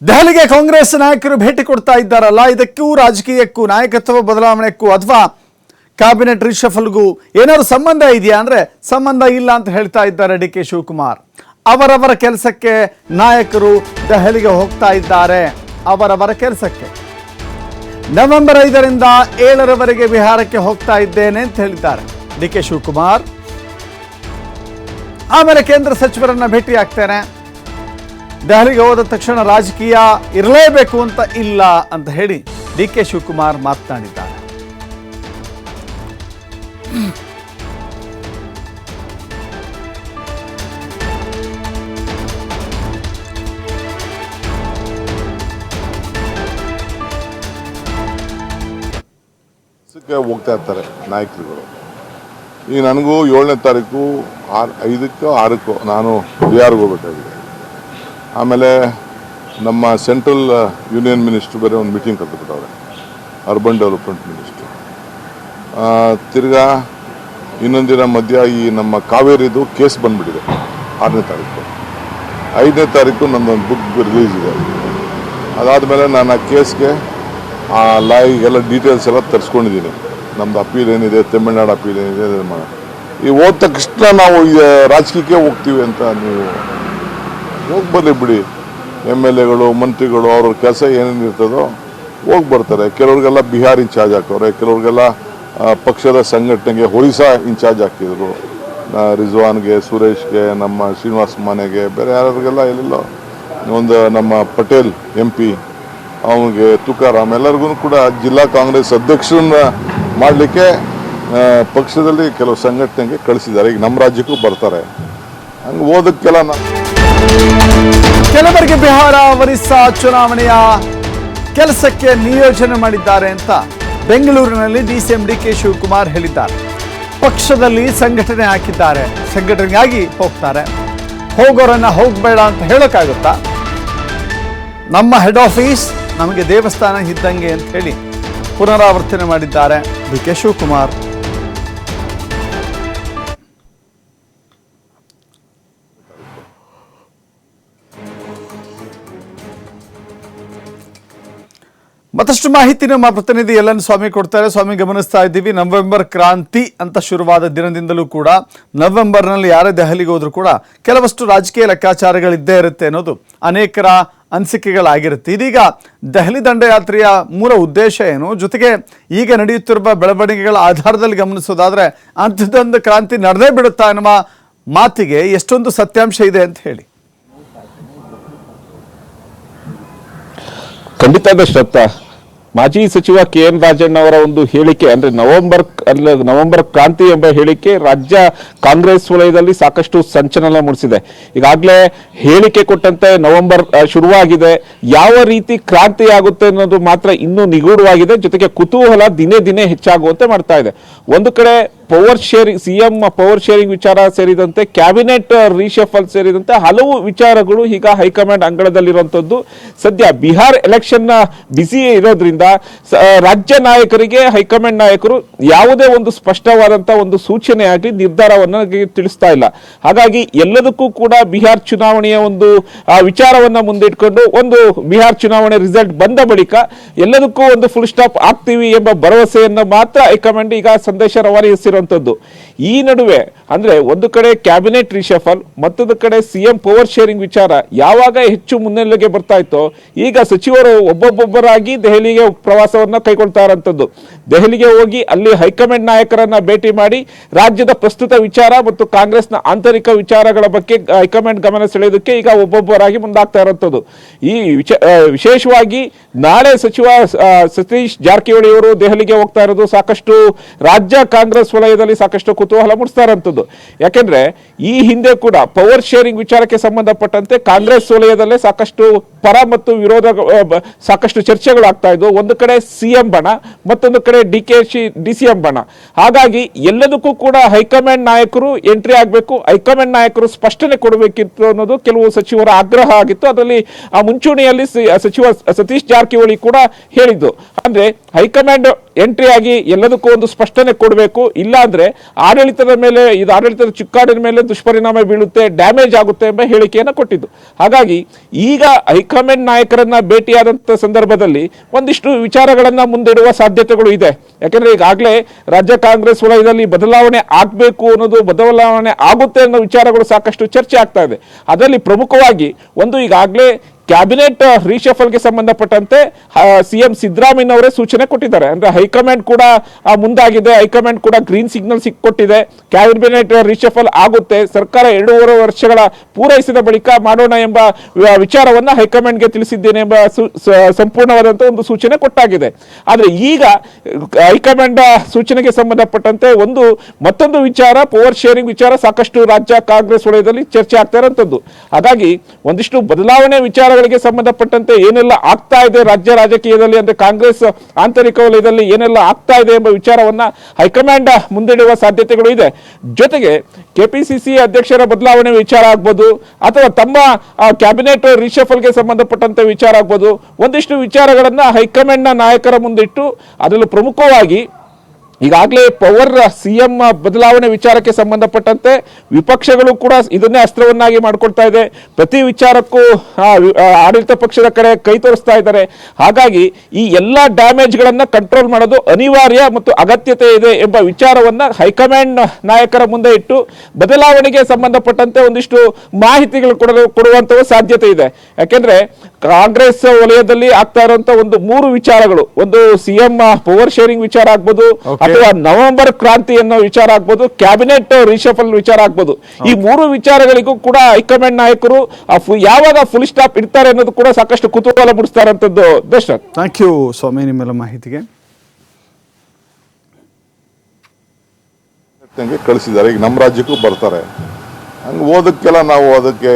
ದೆಹಲಿಗೆ ಕಾಂಗ್ರೆಸ್ ನಾಯಕರು ಭೇಟಿ ಕೊಡ್ತಾ ಇದ್ದಾರಲ್ಲ, ಇದಕ್ಕೂ ರಾಜಕೀಯಕ್ಕೂ, ನಾಯಕತ್ವ ಬದಲಾವಣೆಕ್ಕೂ ಅಥವಾ ಕ್ಯಾಬಿನೆಟ್ ರಿಷಫಲ್ಗೂ ಏನಾದ್ರು ಸಂಬಂಧ ಇದೆಯಾ? ಅಂದ್ರೆ ಸಂಬಂಧ ಇಲ್ಲ ಅಂತ ಹೇಳ್ತಾ ಇದ್ದಾರೆ ಡಿ ಕೆ ಶಿವಕುಮಾರ್. ಅವರವರ ಕೆಲಸಕ್ಕೆ ನಾಯಕರು ದೆಹಲಿಗೆ ಹೋಗ್ತಾ ಇದ್ದಾರೆ. ಅವರವರ ಕೆಲಸಕ್ಕೆ. ನವೆಂಬರ್ ಐದರಿಂದ ಏಳರವರೆಗೆ ಬಿಹಾರಕ್ಕೆ ಹೋಗ್ತಾ ಇದ್ದೇನೆ ಅಂತ ಹೇಳಿದ್ದಾರೆ ಡಿ ಕೆ ಶಿವಕುಮಾರ್. ಆಮೇಲೆ ಕೇಂದ್ರ ಸಚಿವರನ್ನ ಭೇಟಿ ಆಗ್ತೇನೆ ದೆಹಲಿಗೆ ಹೋದ ತಕ್ಷಣ ರಾಜಕೀಯ ಇರಲೇಬೇಕು ಅಂತ ಇಲ್ಲ ಅಂತ ಹೇಳಿ ಡಿ ಕೆ ಶಿವಕುಮಾರ್ ಮಾತನಾಡಿದ್ದಾರೆ. ಹೋಗ್ತಾ ಇರ್ತಾರೆ ನಾಯಕರುಗಳು. ಈಗ ನನಗೂ ಏಳನೇ ತಾರೀಕು ಆರು ಐದಕ್ಕೋ ಆರಕ್ಕೋ ನಾನು ಬಿಹಾರ್ಗೆ ಹೋಗ್ಬೇಕಾಗಿದೆ. ಆಮೇಲೆ ನಮ್ಮ ಸೆಂಟ್ರಲ್ ಯೂನಿಯನ್ ಮಿನಿಸ್ಟ್ರು ಬೇರೆ ಒಂದು ಮೀಟಿಂಗ್ ಕರೆದುಬಿಟ್ಟವ್ರೆ, ಅರ್ಬನ್ ಡೆವಲಪ್ಮೆಂಟ್ ಮಿನಿಸ್ಟ್ರು. ತಿರ್ಗಾ ಇನ್ನೊಂದಿನ ಮಧ್ಯ ಈ ನಮ್ಮ ಕಾವೇರಿದು ಕೇಸ್ ಬಂದ್ಬಿಟ್ಟಿದೆ, ಆರನೇ ತಾರೀಕು. ಐದನೇ ತಾರೀಕು ನನ್ನೊಂದು ಬುಕ್ ರಿಲೀಸ್ ಇದೆ. ಅದಾದಮೇಲೆ ನಾನು ಆ ಕೇಸ್ಗೆ ಆ ಲಾಯಿಗೆಲ್ಲ ಡೀಟೇಲ್ಸ್ ಎಲ್ಲ ತರಿಸ್ಕೊಂಡಿದ್ದೀನಿ. ನಮ್ದು ಅಪೀಲ್ ಏನಿದೆ, ತಮಿಳ್ನಾಡು ಅಪೀಲ್ ಏನಿದೆ ಈ ಹೋದ ತಕ್ಷಣ ನಾವು ರಾಜಕೀಯಕ್ಕೆ ಹೋಗ್ತೀವಿ ಅಂತ ನೀವು ಹೋಗಿ ಬರಲಿ ಬಿಡಿ. ಎಂ ಎಲ್ ಎಗಳು, ಮಂತ್ರಿಗಳು, ಅವ್ರ ಕೆಲಸ ಏನೇನು ಇರ್ತದೋ ಹೋಗಿ ಬರ್ತಾರೆ. ಕೆಲವ್ರಿಗೆಲ್ಲ ಬಿಹಾರ್ ಇನ್ಚಾರ್ಜ್ ಹಾಕೋರೆ ಕೆಲವ್ರಿಗೆಲ್ಲ ಪಕ್ಷದ ಸಂಘಟನೆಗೆ ಒರಿಸ್ಸಾ ಇನ್ಚಾರ್ಜ್ ಹಾಕಿದ್ರು ರಿಜ್ವಾನ್ಗೆ, ಸುರೇಶ್ಗೆ, ನಮ್ಮ ಶ್ರೀನಿವಾಸ್ ಮಾನೆಗೆ, ಬೇರೆ ಯಾರಿಗೆಲ್ಲ ಎಲ್ಲೆಲ್ಲೋ ಒಂದು ನಮ್ಮ ಪಟೇಲ್ ಎಂ ಪಿ, ಅವನಿಗೆ ತುಕಾರಾಮ್ ಎಲ್ಲರಿಗೂ ಕೂಡ ಜಿಲ್ಲಾ ಕಾಂಗ್ರೆಸ್ ಅಧ್ಯಕ್ಷರನ್ನ ಮಾಡಲಿಕ್ಕೆ ಪಕ್ಷದಲ್ಲಿ ಕೆಲವು ಸಂಘಟನೆಗೆ ಕಳಿಸಿದ್ದಾರೆ. ಈಗ ನಮ್ಮ ರಾಜ್ಯಕ್ಕೂ ಬರ್ತಾರೆ. ಹಂಗೆ ಓದಕ್ಕೆಲ್ಲ ನಾ ಕೆಲವರಿಗೆ ಬಿಹಾರ, ಒರಿಸ್ಸಾ ಚುನಾವಣೆಯ ಕೆಲಸಕ್ಕೆ ನಿಯೋಜನೆ ಮಾಡಿದ್ದಾರೆ ಅಂತ ಬೆಂಗಳೂರಿನಲ್ಲಿ D C M D K Shivakumar ಹೇಳಿದ್ದಾರೆ. ಪಕ್ಷದಲ್ಲಿ ಸಂಘಟನೆ ಹಾಕಿದ್ದಾರೆ. ಸಂಘಟನೆಗಾಗಿ ಹೋಗ್ತಾರೆ. ಹೋಗೋರನ್ನ ಹೋಗಬೇಡ ಅಂತ ಹೇಳೋಕ್ಕಾಗುತ್ತಾ? ನಮ್ಮ ಹೆಡ್ ಆಫೀಸ್ ನಮಗೆ ದೇವಸ್ಥಾನ ಇದ್ದಂಗೆ ಅಂತ ಹೇಳಿ ಪುನರಾವರ್ತನೆ ಮಾಡಿದ್ದಾರೆ ಡಿ ಕೆ ಶಿವಕುಮಾರ್. ಮತ್ತಷ್ಟು ಮಾಹಿತಿ ನಮ್ಮ ಪ್ರತಿನಿಧಿ ಎಲ್ಲನ್ ಸ್ವಾಮಿ ಕೊಡ್ತಾರೆ. ಸ್ವಾಮಿ, ಗಮನಿಸ್ತಾ ಇದ್ದೀವಿ. ನವೆಂಬರ್ ಕ್ರಾಂತಿ ಅಂತ ಶುರುವಾದ ದಿನದಿಂದಲೂ ಕೂಡ ನವೆಂಬರ್ನಲ್ಲಿ ಯಾರೇ ದೆಹಲಿಗೆ ಹೋದರೂ ಕೂಡ ಕೆಲವಷ್ಟು ರಾಜಕೀಯ ಲೆಕ್ಕಾಚಾರಗಳಿದ್ದೇ ಇರುತ್ತೆ ಅನ್ನೋದು ಅನೇಕರ ಅನಿಸಿಕೆಗಳಾಗಿರುತ್ತೆ. ಇದೀಗ ದೆಹಲಿ ದಂಡಯಾತ್ರೆಯ ಮೂಲ ಉದ್ದೇಶ ಏನು? ಜೊತೆಗೆ ಈಗ ನಡೆಯುತ್ತಿರುವ ಬೆಳವಣಿಗೆಗಳ ಆಧಾರದಲ್ಲಿ ಗಮನಿಸೋದಾದರೆ ಅಂಥದ್ದೊಂದು ಕ್ರಾಂತಿ ನಡೆದೇ ಬಿಡುತ್ತಾ ಎನ್ನುವ ಮಾತಿಗೆ ಎಷ್ಟೊಂದು ಸತ್ಯಾಂಶ ಇದೆ ಅಂತ ಹೇಳಿ. ಖಂಡಿತ ಶ್ರದ್ಧಾ. ಮಾಜಿ ಸಚಿವ ಕೆ ಎನ್ ರಾಜಣ್ಣ ಅವರ ಒಂದು ಹೇಳಿಕೆ, ಅಂದ್ರೆ ನವೆಂಬರ್ ಅಲ್ಲ ನವೆಂಬರ್ ಕ್ರಾಂತಿ ಎಂಬ ಹೇಳಿಕೆ ರಾಜ್ಯ ಕಾಂಗ್ರೆಸ್ ವಲಯದಲ್ಲಿ ಸಾಕಷ್ಟು ಸಂಚಲನ ಮೂಡಿಸಿದೆ. ಈಗಾಗಲೇ ಹೇಳಿಕೆ ಕೊಟ್ಟಂತೆ ನವೆಂಬರ್ ಶುರುವಾಗಿದೆ. ಯಾವ ರೀತಿ ಕ್ರಾಂತಿ ಆಗುತ್ತೆ ಅನ್ನೋದು ಮಾತ್ರ ಇನ್ನೂ ನಿಗೂಢವಾಗಿದೆ. ಜೊತೆಗೆ ಕುತೂಹಲ ದಿನೇ ದಿನೇ ಹೆಚ್ಚಾಗುವಂತೆ ಮಾಡ್ತಾ ಇದೆ. ಒಂದು ಕಡೆ power sharing CM power sharing ವಿಚಾರ ಸೇರಿದಂತೆ, ಕ್ಯಾಬಿನೆಟ್ ರೀಶಫಲ್ ಸೇರಿದಂತೆ ಹಲವು ವಿಚಾರಗಳು ಈಗ ಹೈಕಮಾಂಡ್ ಅಂಗಳದಲ್ಲಿರುವಂಥದ್ದು. ಸದ್ಯ ಬಿಹಾರ್ ಎಲೆಕ್ಷನ್ ಬಿಸಿ ಇರೋದ್ರಿಂದ ರಾಜ್ಯ ನಾಯಕರಿಗೆ, ಹೈಕಮಾಂಡ್ ನಾಯಕರು ಯಾವುದೇ ಒಂದು ಸ್ಪಷ್ಟವಾದಂತ ಒಂದು ಸೂಚನೆ ಆಗಲಿ ನಿರ್ಧಾರವನ್ನು ತಿಳಿಸ್ತಾ ಇಲ್ಲ. ಹಾಗಾಗಿ ಎಲ್ಲದಕ್ಕೂ ಕೂಡ ಬಿಹಾರ್ ಚುನಾವಣೆಯ ಒಂದು ವಿಚಾರವನ್ನ ಮುಂದಿಟ್ಕೊಂಡು ಒಂದು ಬಿಹಾರ್ ಚುನಾವಣೆ ರಿಸಲ್ಟ್ ಬಂದ ಬಳಿಕ ಎಲ್ಲದಕ್ಕೂ ಒಂದು ಫುಲ್ ಸ್ಟಾಪ್ ಆಗ್ತೀವಿ ಎಂಬ ಭರವಸೆಯನ್ನು ಮಾತ್ರ ಹೈಕಮಾಂಡ್ ಈಗ ಸಂದೇಶ ರವಾನಿಸಿರುವಂತದ್ದು. ಈ ನಡುವೆ ಅಂದ್ರೆ ಒಂದು ಕಡೆ ಕ್ಯಾಬಿನೆಟ್ ರಿಷಫಲ್ ಮತ್ತೊಂದು ಕಡೆ ಸಿಎಂ ಪವರ್ ಶೇರಿಂಗ್ ವಿಚಾರ ಯಾವಾಗ ಹೆಚ್ಚು ಮುನ್ನೆಲೆಗೆ ಬರ್ತಾ ಇತ್ತೋ, ಈಗ ಸಚಿವರು ಒಬ್ಬೊಬ್ಬೊಬ್ಬರಾಗಿ ದೆಹಲಿಗೆ ಪ್ರವಾಸವನ್ನ ಕೈಗೊಳ್ತಾ ಇರೋಂಥದ್ದು ದೆಹಲಿಗೆ ಹೋಗಿ ಅಲ್ಲಿ ಹೈಕಮಾಂಡ್ ನಾಯಕರನ್ನ ಭೇಟಿ ಮಾಡಿ ರಾಜ್ಯದ ಪ್ರಸ್ತುತ ವಿಚಾರ ಮತ್ತು ಕಾಂಗ್ರೆಸ್ನ ಆಂತರಿಕ ವಿಚಾರಗಳ ಬಗ್ಗೆ ಹೈಕಮಾಂಡ್ ಗಮನ ಸೆಳೆಯೋದಕ್ಕೆ ಈಗ ಒಬ್ಬೊಬ್ಬರಾಗಿ ಮುಂದಾಗ್ತಾ ಇರುವಂಥದ್ದು ಈ ವಿಶೇಷವಾಗಿ ನಾಳೆ ಸಚಿವ ಸತೀಶ್ ಜಾರಕಿಹೊಳಿ ಅವರು ದೆಹಲಿಗೆ ಹೋಗ್ತಾ ಇರೋದು ಸಾಕಷ್ಟು ರಾಜ್ಯ ಕಾಂಗ್ರೆಸ್ ವಲಯದಲ್ಲಿ ಸಾಕಷ್ಟು ಕುತೂಹಲ ಮೂಡಿಸ್ತಾ ಇರೋಂಥದ್ದು. ಯಾಕೆಂದ್ರೆ ಈ ಹಿಂದೆ ಕೂಡ ಪವರ್ ಶೇರಿಂಗ್ ವಿಚಾರಕ್ಕೆ ಸಂಬಂಧಪಟ್ಟಂತೆ ಕಾಂಗ್ರೆಸ್ ವಲಯದಲ್ಲೇ ಸಾಕಷ್ಟು ಪರ ಮತ್ತು ವಿರೋಧ ಸಾಕಷ್ಟು ಚರ್ಚೆಗಳು ಆಗ್ತಾ ಇದ್ವು. ಒಂದು ಕಡೆ ಸಿಎಂ ಬಣ, ಮತ್ತೊಂದು ಕಡೆ D K Shi D C M ಬಣ. ಹಾಗಾಗಿ ಎಲ್ಲದಕ್ಕೂ ಕೂಡ ಹೈಕಮಾಂಡ್ ನಾಯಕರು ಎಂಟ್ರಿ ಆಗಬೇಕು, ಹೈಕಮಾಂಡ್ ನಾಯಕರು ಸ್ಪಷ್ಟನೆ ಕೊಡಬೇಕಿತ್ತು ಅನ್ನೋದು ಕೆಲವು ಸಚಿವರ ಆಗ್ರಹ ಆಗಿತ್ತು. ಅದರಲ್ಲಿ ಆ ಮುಂಚೂಣಿಯಲ್ಲಿ ಸಿ- ಸಚಿವ ಸತೀಶ್ ಜಾರಕಿಹೊಳಿ ಕೂಡ ಹೇಳಿದ್ದು. ಅಂದ್ರೆ ಹೈಕಮಾಂಡ್ ಎಂಟ್ರಿ ಆಗಿ ಎಲ್ಲದಕ್ಕೂ ಒಂದು ಸ್ಪಷ್ಟನೆ ಕೊಡಬೇಕು. ಇಲ್ಲ ಇಲ್ಲ ಅಂದ್ರೆ ಆಡಳಿತದ ಮೇಲೆ, ಇದು ಆಡಳಿತದ ಚುಕ್ಕಾಡಿನ ಮೇಲೆ ದುಷ್ಪರಿಣಾಮ ಬೀಳುತ್ತೆ, ಡ್ಯಾಮೇಜ್ ಆಗುತ್ತೆ ಎಂಬ ಹೇಳಿಕೆಯನ್ನು ಕೊಟ್ಟಿದ್ದು. ಹಾಗಾಗಿ ಈಗ ಹೈಕಮಾಂಡ್ ನಾಯಕರನ್ನ ಭೇಟಿಯಾದಂಥ ಸಂದರ್ಭದಲ್ಲಿ ಒಂದಿಷ್ಟು ವಿಚಾರಗಳನ್ನ ಮುಂದಿಡುವ ಸಾಧ್ಯತೆಗಳು ಇದೆ. ಯಾಕಂದ್ರೆ ಈಗಾಗಲೇ ರಾಜ್ಯ ಕಾಂಗ್ರೆಸ್ ವಲಯದಲ್ಲಿ ಬದಲಾವಣೆ ಆಗಬೇಕು ಅನ್ನೋದು ಬದಲಾವಣೆ ಆಗುತ್ತೆ ಅನ್ನೋ ವಿಚಾರಗಳು ಸಾಕಷ್ಟು ಚರ್ಚೆ ಆಗ್ತಾ ಇದೆ. ಅದರಲ್ಲಿ ಪ್ರಮುಖವಾಗಿ ಒಂದು ಈಗಾಗಲೇ ಕ್ಯಾಬಿನೆಟ್ ರೀಶಫಲ್ಗೆ ಸಂಬಂಧಪಟ್ಟಂತೆ ಸಿಎಂ ಸಿದ್ದರಾಮಯ್ಯ ಅವರೇ ಸೂಚನೆ ಕೊಟ್ಟಿದ್ದಾರೆ. ಅಂದ್ರೆ ಹೈಕಮಾಂಡ್ ಕೂಡ ಮುಂದಾಗಿದೆ. ಹೈಕಮಾಂಡ್ ಕೂಡ ಗ್ರೀನ್ ಸಿಗ್ನಲ್ ಸಿಕ್ಕೊಟ್ಟಿದೆ. ಕ್ಯಾಬಿನೆಟ್ ರೀಶಫಲ್ ಆಗುತ್ತೆ. ಸರ್ಕಾರ ಎರಡೂವರೆ ವರ್ಷಗಳ ಪೂರೈಸಿದ ಬಳಿಕ ಮಾಡೋಣ ಎಂಬ ವಿಚಾರವನ್ನು ಹೈಕಮಾಂಡ್ಗೆ ತಿಳಿಸಿದ್ದೇನೆ ಎಂಬ ಸು- ಸ- ಸಂಪೂರ್ಣವಾದಂತ ಒಂದು ಸೂಚನೆ ಕೊಟ್ಟಾಗಿದೆ. ಆದರೆ ಈಗ, ಹೈಕಮಾಂಡ್ ಸೂಚನೆಗೆ ಸಂಬಂಧಪಟ್ಟಂತೆ ಒಂದು, ಮತ್ತೊಂದು ವಿಚಾರ ಪವರ್ ಶೇರಿಂಗ್ ವಿಚಾರ ಸಾಕಷ್ಟು ರಾಜ್ಯ ಕಾಂಗ್ರೆಸ್ ವಲಯದಲ್ಲಿ ಚರ್ಚೆ ಆಗ್ತಾ ಇರೋಂಥದ್ದು. ಹಾಗಾಗಿ ಒಂದಿಷ್ಟು ಬದಲಾವಣೆ ವಿಚಾರಗಳಿಗೆ ಸಂಬಂಧಪಟ್ಟಂತೆ ಏನೆಲ್ಲ ಆಗ್ತಾ ಇದೆ ರಾಜ್ಯ ರಾಜಕೀಯದಲ್ಲಿ ಅಂದ್ರೆ ಕಾಂಗ್ರೆಸ್ ಆಂತರಿಕ ವಲಯದಲ್ಲಿ ಏನೆಲ್ಲ ಆಗ್ತಾ ಇದೆ ಎಂಬ ವಿಚಾರವನ್ನ ಹೈಕಮಾಂಡ್ ಮುಂದಿಡುವ ಸಾಧ್ಯತೆಗಳು ಇದೆ. ಜೊತೆಗೆ ಕೆಪಿಸಿಸಿ ಅಧ್ಯಕ್ಷರ ಬದಲಾವಣೆ ವಿಚಾರ ಆಗ್ಬೋದು, ಅಥವಾ ತಮ್ಮ ಕ್ಯಾಬಿನೆಟ್ ರಿಷಫಲ್ಗೆ ಸಂಬಂಧಪಟ್ಟಂತೆ ವಿಚಾರ ಆಗ್ಬೋದು, ಒಂದಿಷ್ಟು ವಿಚಾರಗಳನ್ನ ಹೈಕಮಾಂಡ್ನ ನಾಯಕರ ಮುಂದಿಟ್ಟು, ಅದರಲ್ಲೂ ಪ್ರಮುಖವಾಗಿ ಈಗಾಗಲೇ ಪವರ್ ಸಿಎಂ ಬದಲಾವಣೆ ವಿಚಾರಕ್ಕೆ ಸಂಬಂಧಪಟ್ಟಂತೆ ವಿಪಕ್ಷಗಳು ಕೂಡ ಇದನ್ನೇ ಅಸ್ತ್ರವನ್ನಾಗಿ ಮಾಡ್ಕೊಳ್ತಾ ಇದೆ. ಪ್ರತಿ ವಿಚಾರಕ್ಕೂ ಆಡಳಿತ ಪಕ್ಷದ ಕಡೆ ಕೈ ತೋರಿಸ್ತಾ ಇದ್ದಾರೆ. ಹಾಗಾಗಿ ಈ ಎಲ್ಲ ಡ್ಯಾಮೇಜ್ಗಳನ್ನು ಕಂಟ್ರೋಲ್ ಮಾಡೋದು ಅನಿವಾರ್ಯ ಮತ್ತು ಅಗತ್ಯತೆ ಇದೆ ಎಂಬ ವಿಚಾರವನ್ನ ಹೈಕಮಾಂಡ್ ನಾಯಕರ ಮುಂದೆ ಇಟ್ಟು ಬದಲಾವಣೆಗೆ ಸಂಬಂಧಪಟ್ಟಂತೆ ಒಂದಿಷ್ಟು ಮಾಹಿತಿಗಳು ಕೊಡಲು ಕೊಡುವಂತಹ ಸಾಧ್ಯತೆ ಇದೆ. ಯಾಕೆಂದ್ರೆ ಕಾಂಗ್ರೆಸ್ ವಲಯದಲ್ಲಿ ಆಗ್ತಾ ಇರುವಂತ ಒಂದು ಮೂರು ವಿಚಾರಗಳು. ಒಂದು ಸಿಎಂ ಪವರ್ ಶೇರಿಂಗ್ ವಿಚಾರ ಆಗ್ಬೋದು. ಅಥವಾ ನವೆಂಬರ್ ಕ್ರಾಂತಿ ಅನ್ನೋ ವಿಚಾರ ಆಗ್ಬೋದು ಕ್ಯಾಬಿನೆಟ್ ರಿಷಫಲ್ ವಿಚಾರ ಆಗ್ಬೋದು. ಈ ಮೂರು ವಿಚಾರಗಳಿಗೂ ಕೂಡ ಹೈಕಮಾಂಡ್ ನಾಯಕರು ಯಾವಾಗ ಫುಲ್ ಸ್ಟಾಪ್ ಇಡ್ತಾರೆ ಅನ್ನೋದು ಕೂಡ ಸಾಕಷ್ಟು ಕುತೂಹಲ ಬಿಡಿಸ್ತಾರೆ ಅಂತದ್ದು ದರ್ಶನ್. ಥ್ಯಾಂಕ್ ಯು ಸ್ವಾಮಿ ನಿಮ್ಮೆಲ್ಲ ಮಾಹಿತಿಗೆ. ಕಳಿಸಿದ್ದಾರೆ. ಈಗ ನಮ್ಮ ರಾಜ್ಯಕ್ಕೂ ಬರ್ತಾರೆ. ಹಂಗೆ ಓದಕ್ಕೆಲ್ಲ ನಾವು ಅದಕ್ಕೆ